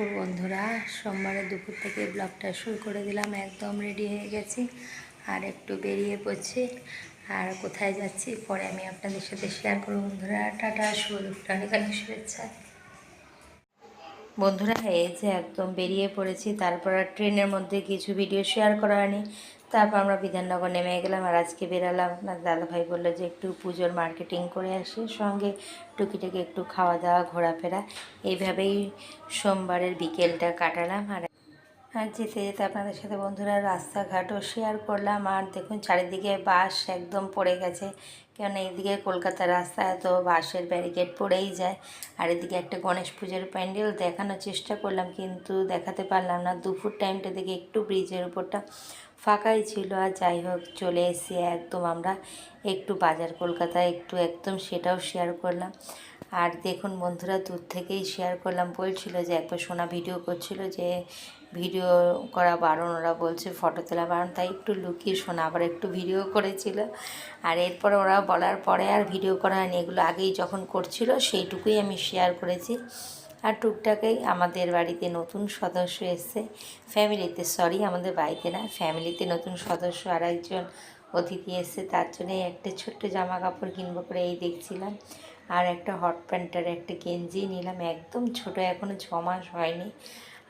দুপুর বন্ধুরা সোমবারে দুপুর থেকে ব্লগটা শুরু করে দিলাম, একদম রেডি হয়ে গেছি। আর একটু বেরিয়ে পড়ছি, আর কোথায় যাচ্ছি পরে আমি আপনাদের সাথে শেয়ার করব বন্ধুরা। টাটা শুভ দুপুর অনেক শুভেচ্ছা। বন্ধুরা, এই যে একদম বেরিয়ে পড়েছি, তারপর ট্রেনের মধ্যে কিছু ভিডিও শেয়ার করা হয়নি। তারপর আমরা বিধাননগর নেমে গেলাম আর আজকে বেরালাম। আপনার দাদাভাই বলল যে একটু পুজোর মার্কেটিং করে আসি, সঙ্গে টুকিটাকি একটু খাওয়া দাওয়া ঘোরাফেরা। এইভাবেই সোমবারের বিকেলটা কাটালাম আর আর যেতে যেতে আপনাদের সাথে বন্ধুরা রাস্তাঘাটও শেয়ার করলাম। আর দেখুন, চারিদিকে বাস একদম পড়ে গেছে। কেন এইদিকে কলকাতার রাস্তা এত বাসের ব্যারিকেড পড়েই যায়। আর এদিকে একটা গণেশ পুজোর প্যান্ডেল দেখানোর চেষ্টা করলাম, কিন্তু দেখাতে পারলাম না। দুপুর টাইমটা দেখে একটু ব্রিজের উপরটা ফাঁকাই ছিল। আর যাই হোক, চলে এসে একদম আমরা একটু বাজার কলকাতায়, একটু একদম সেটাও শেয়ার করলাম। আর দেখুন বন্ধুরা, দূর থেকেই শেয়ার করলাম। বলছিল যে একবার সোনা ভিডিও করছিল যে ভিডিও করা বারণ, ওরা বলছে ফটো তোলা বারণ, তাই একটু লুকিয়ে শোনা, আবার একটু ভিডিও করেছিল। আর এরপরে ওরা বলার পরে আর ভিডিও করা হয়নি, এগুলো আগেই যখন করছিল, সেইটুকুই আমি শেয়ার করেছি। আর টুকটাকেই আমাদের বাড়িতে নতুন সদস্য এসছে ফ্যামিলিতে সরি আমাদের বাড়িতে না ফ্যামিলিতে নতুন সদস্য আর একজন অতিথি এসছে, তার জন্য একটা ছোট্ট জামা কাপড় কিনবো করে এই দেখছিলাম। আর একটা হট প্যান্টার একটা গেঞ্জি নিলাম, একদম ছোট এখনও ছ মাস হয়নি।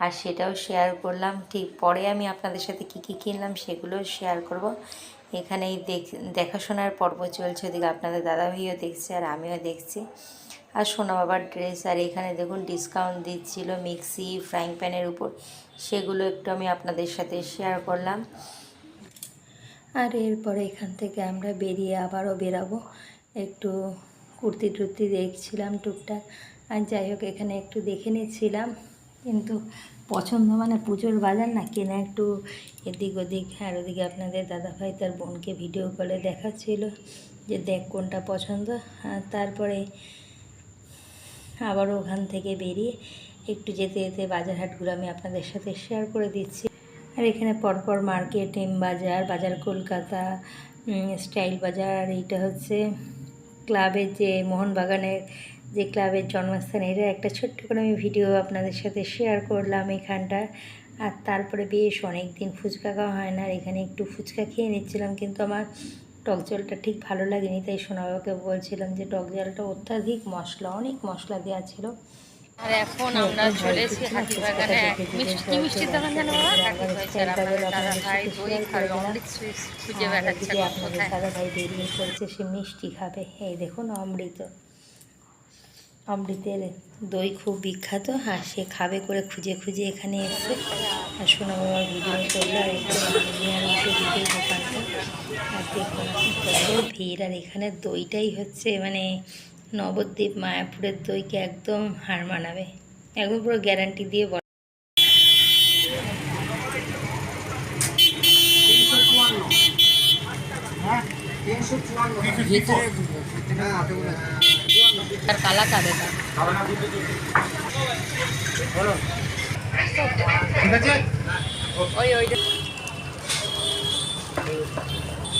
আর সেটাও শেয়ার করলাম। ঠিক পরে আমি আপনাদের সাথে কী কী কিনলাম সেগুলোও শেয়ার করব। এখানেই দেখ, দেখাশোনার পর্ব চলছে ওদিকে। আপনাদের দাদা ভাইও দেখছে আর আমিও দেখছি। আর সোনা বাবার ড্রেস আর এখানে দেখুন ডিসকাউন্ট দিচ্ছিল মিক্সি ফ্রাইং প্যানের উপর। সেগুলো একটু আমি আপনাদের সাথে শেয়ার করলাম। আর এরপরে এখান থেকে আমরা বেরিয়ে আবারও বেরাবো। একটু কুর্তি টুর্তি দেখছিলাম টুকটাক। আর যাই হোক, এখানে একটু দেখে নিচ্ছিলাম। কিন্তু পছন্দ মানে পুজোর বাজার না, কেনা একটু এদিক ওদিক। আর ওদিকে আপনাদের দাদাভাই তার বোনকে ভিডিও কলে দেখাচ্ছিল যে দেখ কোনটা পছন্দ। তারপরে আবারও ওখান থেকে বেরিয়ে একটু যেতে যেতে বাজার হাটগুলো আমি আপনাদের সাথে শেয়ার করে দিচ্ছি। আর এখানে পরপর মার্কেট, এম বাজার বাজার কলকাতা স্টাইল বাজার এইটা হচ্ছে ক্লাবের যে মোহনবাগানের যে ক্লাবের জন্মস্থান এটা একটা ছোট্ট করে আমি ভিডিও আপনাদের সাথে শেয়ার করলাম এখানটা। আর তারপরে বেশ অনেক দিন ফুচকা খাওয়া হয় না আর এখানে একটু ফুচকা খেয়ে নিচ্ছিলাম কিন্তু আমার টক জলটা ঠিক ভালো লাগেনি তাই সোনাবাবাকে বলছিলাম যে টক জলটা অত্যাধিক মশলা অনেক মশলা দেওয়া ছিল। আর এখন আমরা চলে এসেছি হাতিবাগানে। মিষ্টি মিষ্টি দোকান জানো দাদা ভাই দই খাবে অমৃত সুইটস খুঁজে বেড়াচ্ছে দাদা ভাই বেরিয়ে পড়েছে সে মিষ্টি খাবে। এই দেখুন অমৃত। অমৃতের দই খুব বিখ্যাত। আর সে খাবে করে খুঁজে খুঁজে এখানে এসে। আর সোনা বাবার ভিডিও করল আর দোকানটা দেখুন কত ভিড়। আর এখানে দইটাই হচ্ছে মানে নবদ্বীপ মায়াপুরের দইকে একদম হার মানাবে। একদম পুরো গ্যারান্টি দিয়ে বলে আর কালা ঠিক ওই ওই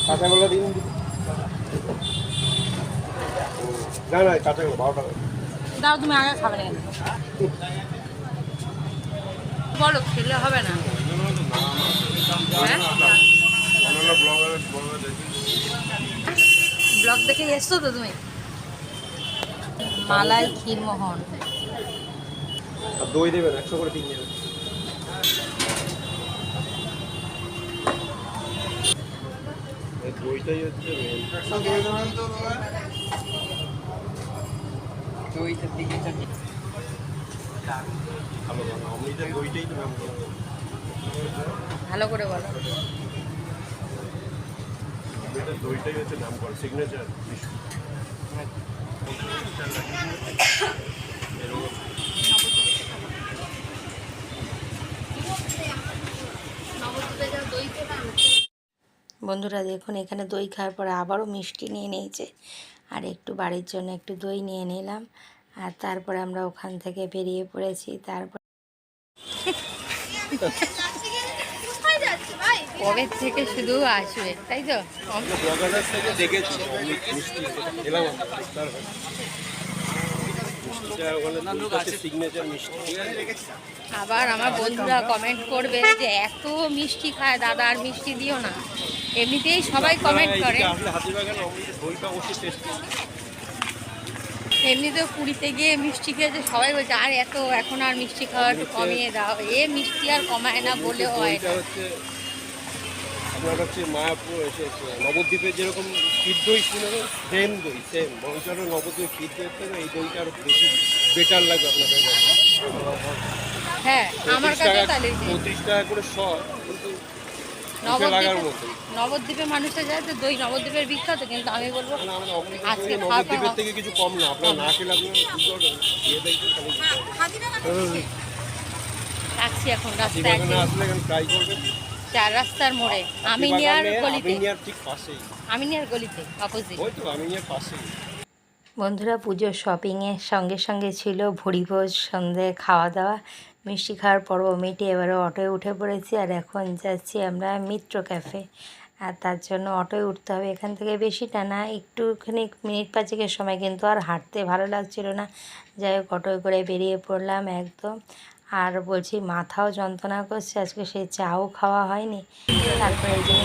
কাঁচাগুলো দিন। না না কাঁচাগুলো বারো দাও তুমি আগে খাবে না বলো খেলে হবে না। হ্যাঁ? ব্লগ দেখে এসছো তো তুমি? মালাই ক্ষীরমোহন। দই দেবেন একশো করে তিন দেবেন এই দইটাই হচ্ছে মেন ভালো করে বলো। দইটাই হচ্ছে নাম কর সিগনেচার বন্ধুরা দেখুন, এখানে দই খাওয়ার পরে আবারও মিষ্টি নিয়ে নিয়েছে। আর একটু বাড়ির জন্য একটু দই নিয়ে নিলাম। আর তারপরে আমরা ওখান থেকে বেরিয়ে পড়েছি। তারপর কবে থেকে শুধু আসবে, তাই তো? আবার আমার বন্ধুরা কমেন্ট করবে যে এত মিষ্টি খায় দাদা, আর মিষ্টি দিও না। এমনিতেই সবাই কমেন্ট করে। এমনিতেও পুরীতে গিয়ে মিষ্টি খেয়েছে, সবাই বলছে, আর এত, এখন আর মিষ্টি খাওয়া একটু কমিয়ে দাও। এ মিষ্টি আর কমায় না বলেও হয় আপনার হচ্ছে মায়াপুর এসেছে। নবদ্বীপের যেরকম ক্ষীর দই শুনে সেম দই সেম বংশারও নবদ্বীপ ক্ষীর দই থেকে এই দইটা আরও বেশি বেটার লাগবে আপনাদের হ্যাঁ আমার কাছে টাকা টাকা করে শ কিন্তু নবদ্বীপে মতো। মানুষে যায় তো দই নবদ্বীপের বিখ্যাত কিন্তু আমি বলব আজকে নবদ্বীপের থেকে কিছু কম না। আপনার না খেলে। রাখছি এখন রাস্তায় আসলে ট্রাই করবেন? চার রাস্তার মোড়ে আমিনিয়ার গলিতে। আমিনিয়ার ঠিক পাশেই। আমিনিয়ার গলিতে অপোজিট ওই তো আমিনিয়ার পাশেই। বন্ধুরা পুজোর শপিংয়ের সঙ্গে সঙ্গে ছিল ভুড়িভোজ সন্ধে খাওয়া দাওয়া মিষ্টি খাওয়ার পর্ব মিটে এবারে অটোয় উঠে পড়েছি আর এখন যাচ্ছি আমরা মিত্র ক্যাফে আর তার জন্য অটোয় উঠতে হবে। এখান থেকে বেশিটা না একটুখানি মিনিট পাঁচেকের সময় কিন্তু আর হাঁটতে ভালো লাগছিল না। যাই হোক অটোয় করে বেরিয়ে পড়লাম একদম। আর বলছি মাথাও যন্ত্রণা করছে আজকে সেই চাও খাওয়া হয়নি। তারপরে যে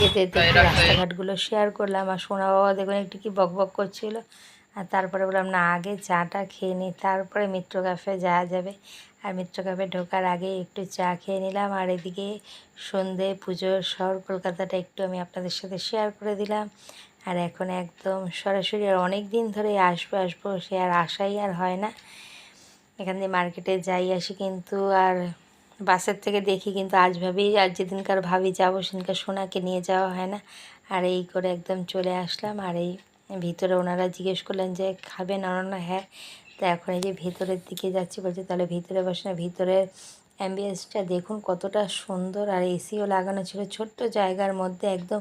যেতে যেতে রাস্তাঘাটগুলো শেয়ার করলাম আর সোনা বাবা দেখুন একটু কি বক বক করছিল। আর তারপরে বললাম না আগে চাটা খেয়ে নিই তারপরে মিত্র ক্যাফে যাওয়া যাবে। আর মিত্র ক্যাফে ঢোকার আগে একটু চা খেয়ে নিলাম। আর এদিকে সন্ধে পুজোর শহর কলকাতাটা একটু আমি আপনাদের সাথে শেয়ার করে দিলাম। আর এখন একদম সরাসরি আর অনেক দিন ধরে আসব আসব সে আর আশাই আর হয় না। এখান দিয়ে মার্কেটে যাই, আসি কিন্তু আর বাসের থেকে দেখি কিন্তু আজ ভাবি, আর যেদিনকার ভাবি যাব সেদিনকার সোনাকে নিয়ে যাওয়া হয় না। আর এই করে একদম চলে আসলাম। আর এই ভিতরে ওনারা জিজ্ঞেস করলেন যে খাবেন না? হ্যাঁ। তো এখন এই যে ভিতরের দিকে যাচ্ছি, বলছে, তাহলে ভিতরে বসে না ভিতরের অ্যাম্বিয়েন্সটা দেখুন কতটা সুন্দর। আর এসিও লাগানো ছিল ছোট্ট জায়গার মধ্যে, একদম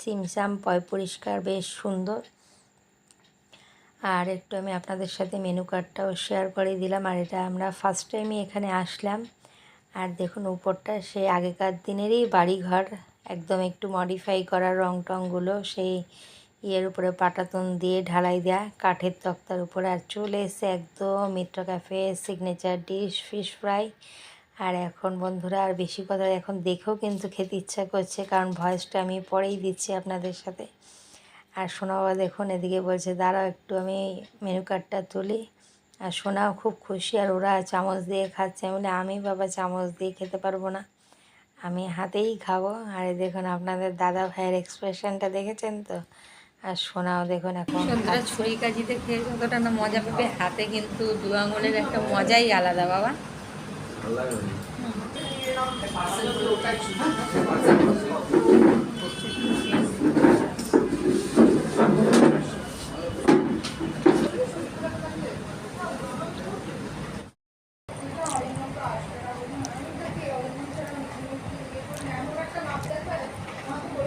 সিমসাম, পয় পরিষ্কার, বেশ সুন্দর। আর একটু আমি আপনাদের সাথে মেনু কার্ডটাও শেয়ার করে দিলাম। আর এটা আমরা ফার্স্ট টাইমই এখানে আসলাম। আর দেখুন, উপরটা সেই আগেকার দিনেরই বাড়িঘর। একদম একটু মডিফাই করা রং টংগুলো সেই ইয়ের উপরে পাটাতন দিয়ে ঢালাই দেওয়া কাঠের তক্তার উপরে। আর চলে এসে একদম Mitra cafe signature dish fish fry আর এখন বন্ধুরা, আর বেশি কথা এখন দেখেও কিন্তু খেতে ইচ্ছা করছে, কারণ ভয়েসটা আমি পরেই দিচ্ছি আপনাদের সাথে। আর সোনা বাবা দেখুন এদিকে বলছে দাঁড়াও একটু আমি মেনু কার্ডটা তুলি। আর সোনাও খুব খুশি আর ওরা চামচ দিয়ে খাচ্ছে। আমি বলি আমি বাবা চামচ দিয়ে খেতে পারব না আমি হাতেই খাব। আর দেখুন আপনাদের দাদা ভাইয়ের এক্সপ্রেশনটা দেখেছেন তো? আর সোনাও দেখুন এখন সন্ধ্যাটা ছুরি কাজিতে খেয়ে যতটা না মজা পাবে হাতে কিন্তু দু আঙুলের একটা মজাই আলাদা বাবা।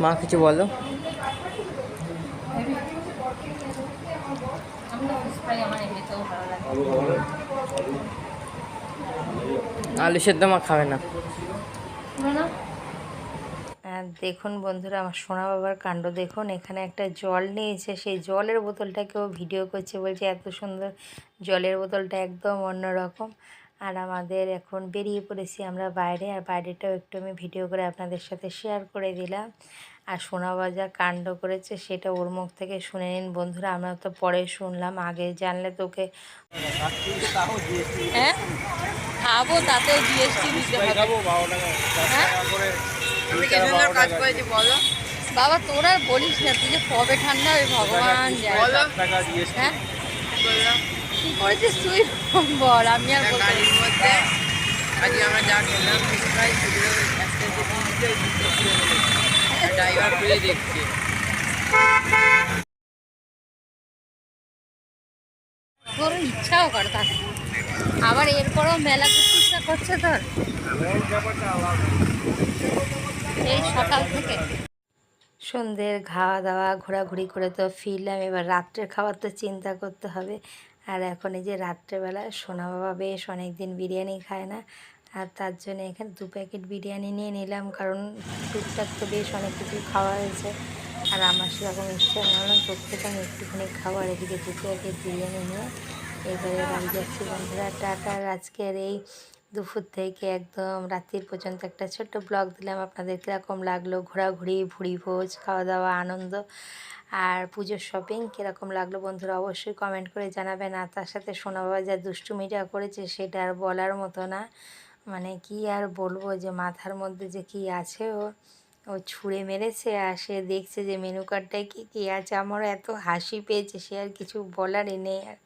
মা, কিছু বলো। আলু সেদ্ধ মা খাবে না। আর দেখুন বন্ধুরা, আমার সোনা বাবার কাণ্ড দেখুন। এখানে একটা জল নিয়েছে, সেই জলের বোতলটাকেও ভিডিও করছে বলছে, এত সুন্দর জলের বোতলটা একদম অন্যরকম। আর আমাদের এখন বেরিয়ে পড়েছি আমরা বাইরে, আর বাইরেটাও একটু আমি ভিডিও করে আপনাদের সাথে শেয়ার করে দিলাম। আর সোনা বাজা কাণ্ড করেছে সেটা ওর মুখ থেকে শুনে নিন। বন্ধুরা আমরা তো পরে শুনলাম আগে জানলে তোকে হ্যাঁ? খাব তাতেও জিএসটি দিতে হবে। হ্যাঁ? বলো। বাবা তোর আর বলিস না তুই যে কবে ঠান্ডা হবে ভগবান হ্যাঁ? কি করেছিস তুই? বল আমি আর বলতে মধ্যে আজকে আমরা যা খেলাম ড্রাইভার খুলে দেখছে। তোর ইচ্ছাও কর আবার এরপরেও মেলা করতে ইচ্ছা করছে তোর? এই সকাল থেকে। সন্ধ্যের খাওয়া দাওয়া ঘোরাঘুরি করে তো ফিরলাম। এবার রাত্রের খাবার তো চিন্তা করতে হবে। আর এখন এই যে রাত্রেবেলা সোনা বাবা বেশ অনেক দিন বিরিয়ানি খায় না। আর তার জন্য এখানে দু প্যাকেট বিরিয়ানি নিয়ে নিলাম, কারণ টুকটাক তো বেশ অনেক কিছু খাওয়া হয়েছে। আর আমার সেরকম ইচ্ছা হলাম থেকে আমি একটুখানি খাবার এদিকে দু প্যাকেট বিরিয়ানি নিয়ে। এবারে বাড়ি যাচ্ছি বন্ধুরা টাটার আজকের এই দুপুর থেকে একদম রাত্রির পর্যন্ত একটা ছোট্ট ব্লগ দিলাম। আপনাদের কীরকম লাগল? ঘোরাঘুরি ভুড়ি ভোজ খাওয়া দাওয়া আনন্দ আর পুজোর শপিং কীরকম লাগল বন্ধুরা অবশ্যই কমেন্ট করে জানাবেন। আর তার সাথে সোনা বাবা যা দুষ্টুমিটা করেছে সেটা আর বলার মতো না। মানে কি আর বলব যে মাথার মধ্যে যে কি আছে ও ও ছুঁড়ে মেরেছে আর সে দেখছে যে মেনু কার্ডটায় কী কী আছে। আমারও এত হাসি পেয়েছে, সে আর কিছু বলারই নেই আর।